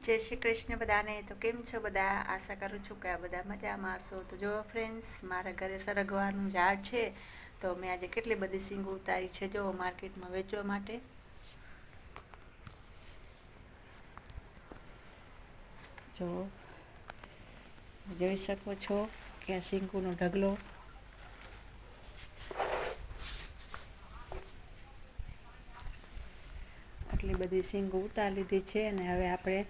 જય શ્રી કૃષ્ણ બધાને. તો કેમ છો બધા? આશા કરું છું કે આ બધા મજામાં હશો. તો જો ફ્રેન્ડ્સ મારા ઘરે સરગવાનું ઝાડ છે, તો મેં આજે કેટલી બધી સિંગ ઉતારી છે જો માર્કેટમાં વેચવા માટે. જો, જોઈ શકો છો કે આ સિંગુનો ઢગલો. આટલી બધી સિંગો ઉતારી લીધી છે અને હવે આપણે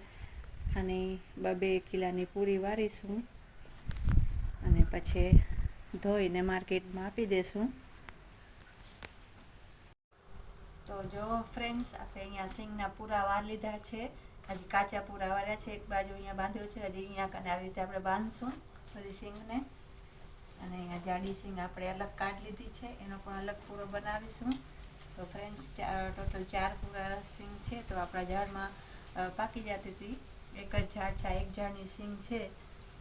આની બબે કિલાની પૂરી વારીશું અને પછી ધોઈને માર્કેટમાં આપી દેશું. તો જો ફ્રેન્ડ્સ આપણે અહીંયા સિંગના પૂરા વાર લીધા છે. હજી કાચા પૂરા વાર્યા છે. એક બાજુ અહીંયા બાંધ્યો છે. હજી અહીંયા કને આવી રીતે આપણે બાંધશું બધી સિંગને. અને અહીંયા જાડી સિંગ આપણે અલગ કાઢી લીધી છે. એનો પણ અલગ પૂરો બનાવીશું. તો ફ્રેન્ડ્સ ટોટલ ચાર પૂરા સિંગ છે. તો આપણા ઝાડમાં પાકી જતી હતી. એક જ ઝાડ છે એક ઝાડની સિંગ છે.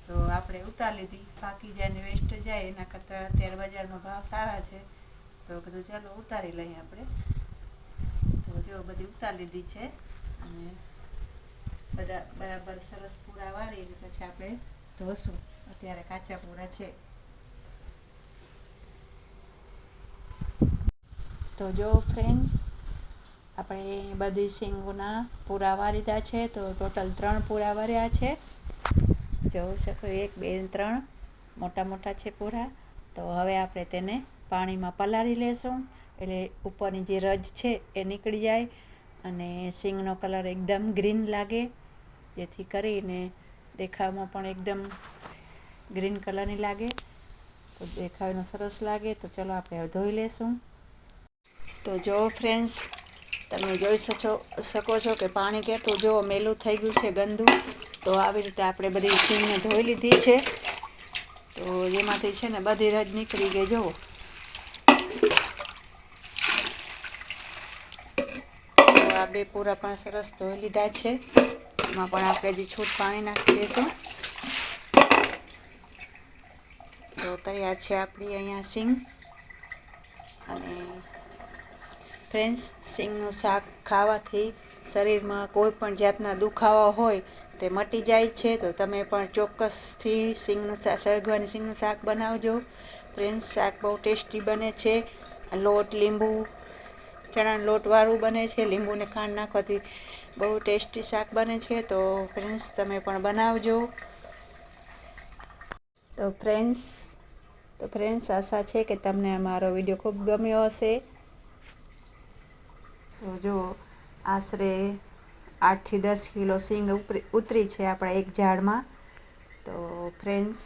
તો આપણે ઉતારી લીધી. પાકી જાય ને વેસ્ટ જાય એના કરતાં અત્યારે બજારમાં ભાવ સારા છે. તો કીધું ચાલો ઉતારી લઈએ આપણે. તો જો બધી ઉતારી લીધી છે. અને બધા બરાબર સરસ પૂરા વાળીને પછી આપણે ધોશું. અત્યારે કાચા પૂરા છે. તો જો ફ્રેન્ડ્સ આપણે બધી સિંગોના પૂરા લીધા છે, તો ટોટલ ત્રણ પૂરા રહ્યા છે. જોઈ શકો એક, બે, ત્રણ મોટા મોટા છે પૂરા. તો હવે આપણે તેને પાણીમાં પલાળી લેશું. એટલે ઉપરની જે રજ છે એ નીકળી જાય અને સિંગનો કલર એકદમ ગ્રીન લાગે. જેથી કરીને દેખાવમાં પણ એકદમ ગ્રીન કલરની લાગે. તો દેખાવનો સરસ લાગે. તો ચલો આપણે ધોઈ લેશું. તો જો ફ્રેન્ડ્સ તમે જોઈ શકો શકો છો કે પાણી કેટલું જો મેલું થઈ ગયું છે ગંદુ. તો આવી રીતે આપણે બધી સિંગને ધોઈ લીધી છે. તો એમાંથી છે ને બધી રજ નીકળી ગઈ જુઓ. આ બે પૂરા પણ સરસ ધોઈ લીધા છે. એમાં પણ આપણે જે છૂટ પાણી નાખી દઈશું. તો તૈયાર છે આપણી અહીંયા સિંગ અને ફ્રેન્ડ્સ, સિંગનું શાક ખાવાથી શરીરમાં કોઈ પણ જાતના દુખાવા હોય તે મટી જાય છે, તો તમે પણ ચોક્કસથી સિંગનું શાક સરગવાની સિંગનું શાક બનાવજો. ફ્રેન્ડ્સ, શાક બહુ ટેસ્ટી બને છે. લોટ, લીંબુ, ચણાના લોટવાળું બને છે. લીંબુને ખાંડ નાખવાથી બહુ ટેસ્ટી શાક બને છે, તો ફ્રેન્ડ્સ, તમે પણ બનાવજો. તો ફ્રેન્ડ્સ તો ફ્રેન્ડ્સ, આશા છે કે તમને મારો વીડિયો ખૂબ ગમ્યો હશે. તો જો આશરે આઠથી દસ કિલો સિંગ ઉતરી છે આપણા એક ઝાડમાં. તો ફ્રેન્ડ્સ,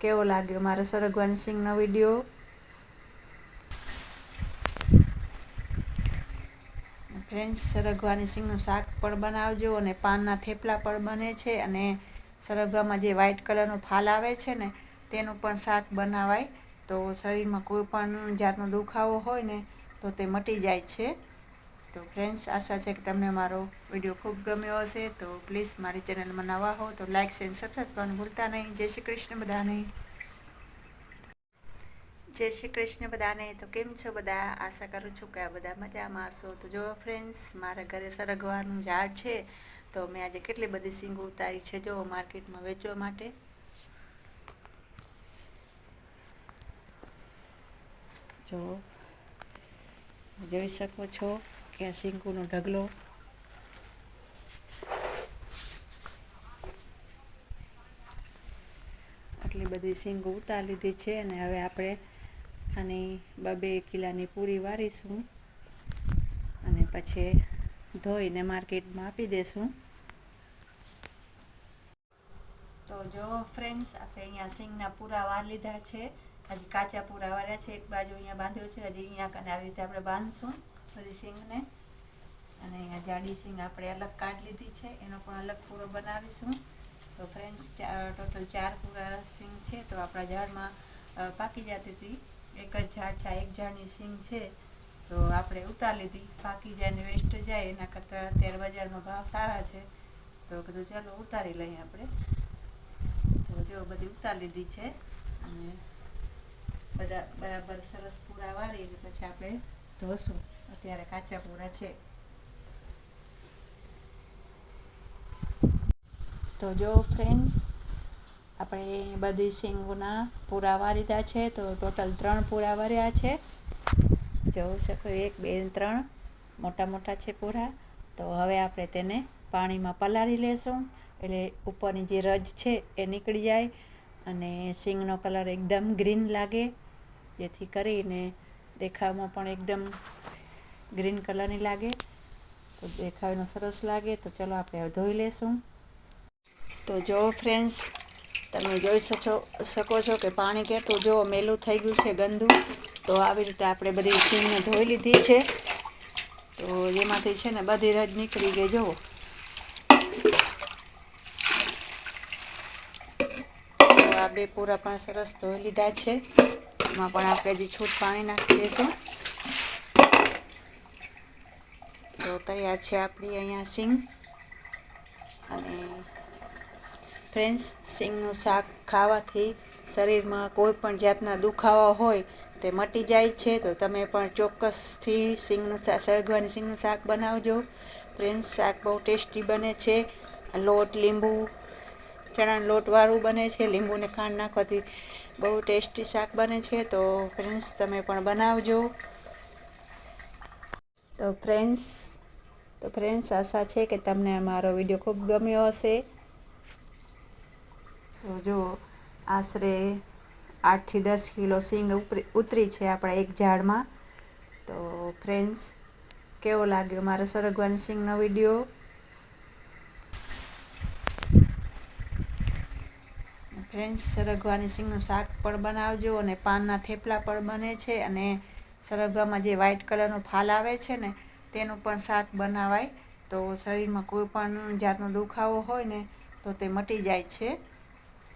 કેવો લાગ્યો મારો સરગવાન સિંગનો વીડિયો? ફ્રેન્ડ્સ, સરગવાની સિંગનું શાક પણ બનાવજો અને પાનના થેપલા પણ બને છે અને સરગવામાં જે વ્હાઈટ કલરનો ફાલ આવે છે ને, તેનું પણ શાક બનાવાય. તો શરીરમાં કોઈ પણ જાતનો દુખાવો હોય ને, તો તે મટી જાય છે. તો ફ્રેન્ડ્સ આશા છે કે તમને મારો વીડિયો ખૂબ ગમ્યો હશે. તો પ્લીઝ મારી ચેનલમાં નવા હો તો લાઇક શેર સબસ્ક્રાઈબ કરવાનું ભૂલતા નહીં. જય શ્રી કૃષ્ણ બધાને. જય શ્રી કૃષ્ણ બધાને. તો કેમ છો બધા? આશા કરું છું કે આ બધા મજામાં હશો. તો જો ફ્રેન્ડ્સ મારા ઘરે સરગવાનું ઝાડ છે. તો મેં આજે કેટલી બધી સિંગો ઉતારી છે જો માર્કેટમાં વેચવા માટે. જો, જોઈ શકો છો. કે આ સિંગુનો ઢગલો. આટલી બધી સિંગો ઉતારી લીધી છે અને હવે આપણે આની બબે કિલાની પૂરી વારીશું અને પછી ધોઈને માર્કેટમાં આપી દેશું. તો જો ફ્રેન્ડ્સ, આપણે અહીંયા સિંગના પૂરા વાર લીધા છે. હજી કાચા પૂરા વાર્યા છે. એક બાજુ અહીંયા બાંધ્યો છે. હજી અહીંયા કને આવી રીતે આપણે બાંધશું. બધી અને અહીંયા જાડી સિંગ આપણે અલગ કાઢી લીધી છે, એનો પણ અલગ પૂરો બનાવીશું. તો ફ્રેન્ડ્સ ટોટલ ચાર પૂરા સિંગ છે, તો આપણા ઝાડમાં પાકી જતી હતી. એક જ ઝાડ છે એક ઝાડની સિંગ છે. તો આપણે ઉતારી લીધી. પાકી જાય ને વેસ્ટ જાય, એના કરતાં અત્યારે બજારમાં ભાવ સારા છે. તો કીધું ચાલો ઉતારી લઈએ આપણે. તો જો બધી ઉતારી લીધી છે. અને બધા બરાબર સરસ પૂરા વાળી પછી આપણે ધોશું. અત્યારે કાચા પૂરા છે. તો જો ફ્રેન્ડ્સ આપણે બધી સિંગોના પૂરા વારીધા છે, તો ટોટલ ત્રણ પૂરા વાર્યા છે. જોઈ શકો એક, બે, ત્રણ મોટા મોટા છે પૂરા. તો હવે આપણે તેને પાણીમાં પલાળી લેશું. એટલે ઉપરની જે રજ છે એ નીકળી જાય અને સિંગનો કલર એકદમ ગ્રીન લાગે. જેથી કરીને દેખાવમાં પણ એકદમ ગ્રીન કલરની લાગે, તો દેખાવનો સરસ લાગે, તો ચલો આપણે ધોઈ લેશું. તો જો ફ્રેન્ડ્સ, તમે જોઈ શકો શકો છો કે પાણી કેટલું જો મેલું થઈ ગયું છે ગંદુ. તો આવી રીતે આપણે બધી સીંગને ધોઈ લીધી છે. તો એમાંથી છે ને બધી રજ નીકળી ગઈ, જુઓ. આ બે પૂરા પણ સરસ ધોઈ લીધા છે. એમાં પણ આપણે જે છૂટ પાણી નાખી દઈશું. તો તૈયાર છે આપણી અહીંયા સિંગ. અને ફ્રેન્ડ્સ, સિંગનું શાક ખાવાથી શરીરમાં કોઈ પણ જાતના દુખાવા હોય તે મટી જાય છે, તો તમે પણ ચોક્કસથી સિંગનું શાક સરગવાની સિંગનું શાક બનાવજો. ફ્રેન્ડ્સ, શાક બહુ ટેસ્ટી બને છે. લોટ, લીંબુ, ચણાનું લોટવાળું બને છે. લીંબુને ખાંડ નાખવાથી બહુ ટેસ્ટી શાક બને છે, તો ફ્રેન્ડ્સ, તમે પણ બનાવજો. તો ફ્રેન્ડ્સ તો ફ્રેન્ડ્સ આશા છે કે તમને મારો વીડિયો ખૂબ ગમ્યો હશે. તો જો, આશરે આઠથી દસ કિલો સિંગ ઉતરી છે આપણા એક ઝાડમાં. તો ફ્રેન્ડ્સ કેવો લાગ્યો મારો સરગવાન સિંગનો વીડિયો ફ્રેન્ડ્સ સરગવાની સિંગનું શાક પણ બનાવજો અને પાનના થેપલા પણ બને છે અને સરગવામાં જે વ્હાઇટ કલરનો ફાલ આવે છે ને તેનું પણ શાક બનાવાય. તો શરીરમાં કોઈ પણ જાતનો દુખાવો હોય ને, તો તે મટી જાય છે.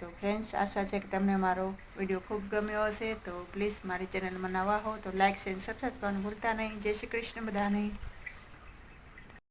તો ફ્રેન્ડ્સ આશા છે કે તમને મારો વીડિયો ખૂબ ગમ્યો હશે. તો પ્લીઝ મારી ચેનલમાં નવા હો તો લાઇક શેર સબસ્ક્રાઈબ કરવાનું ભૂલતા નહીં. જય શ્રી કૃષ્ણ બધાને.